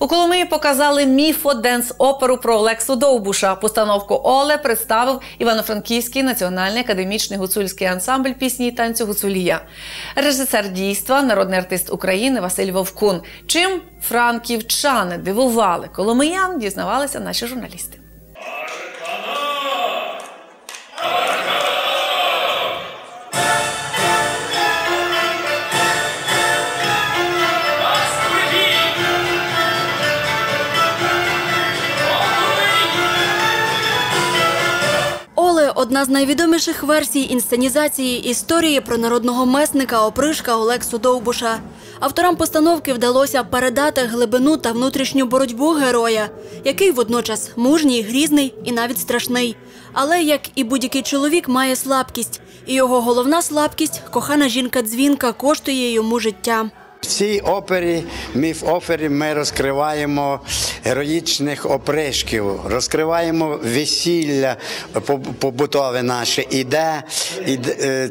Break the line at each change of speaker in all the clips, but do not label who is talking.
У Коломиї показали міфоденс оперу про Олексу Довбуша. Постановку Оле представив Івано-Франківський національний академічний гуцульський ансамбль пісні і танцю Гуцулія. Режисер дійства, народний артист України Василь Вовкун. Чим франківчани дивували коломиян, дізнавалися наші журналісти.
Одна з найвідоміших версій інсценізації історії про народного месника опришка Олексу Довбуша. Авторам постановки вдалося передати глибину та внутрішню боротьбу героя, який водночас мужній, грізний і навіть страшний. Але як і будь-який чоловік має слабкість, і його головна слабкість кохана жінка дзвінка коштує йому життя.
Цій опері, міф опері, ми розкриваємо героїчних опришків, розкриваємо весілля поб- побутове наше, іде, іде е,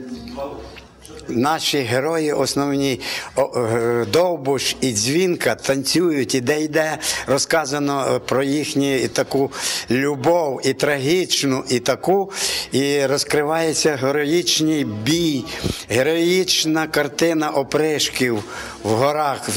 наші герої основні е, Довбуш і Дзвінка танцюють, і де йде розказано е, про їхню таку любов, і трагічну, і таку, і розкривається героїчний бій, героїчна картина опришків в горах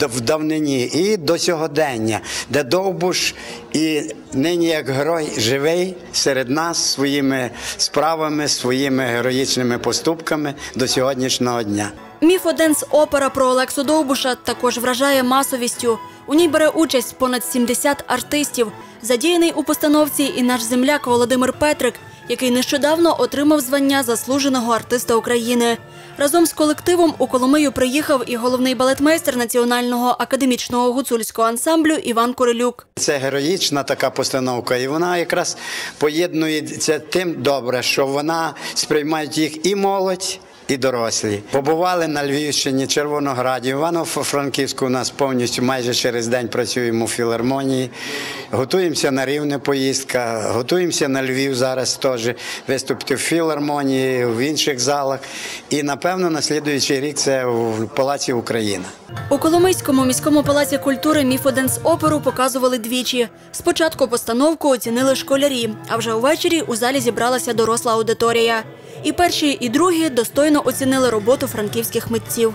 в, давнині. І до сьогодення, де Довбуш і нині як герой живий серед нас своїми справами, своїми героїчними поступками до сьогоднішнього дня.
Міфоденс опера про Олексу Довбуша також вражає масовістю. У ній бере участь понад 70 артистів. Задіяний у постановці і наш земляк Володимир Петрик, який нещодавно отримав звання заслуженого артиста України. Разом з колективом у Коломию приїхав і головний балетмейстер Національного академічного гуцульського ансамблю Іван Курилюк.
Це героїчна така постановка, і вона якраз поєднується тим добре, що вона сприймають їх і молодь. І дорослі побували на Львівщині, Червонограді, Івано-Франківську. У нас повністю майже через день працюємо в філармонії. Готуємося на рівне поїздка, готуємося на Львів зараз теж виступити в філармонії, в інших залах. І напевно на слідуючий рік це в Палаці Україна.
У Коломийському міському палаці культури Міфоденс оперу показували двічі. Спочатку постановку оцінили школярі, а вже увечері у залі зібралася доросла аудиторія. І перші, і другі достойно оцінили роботу франківських митців.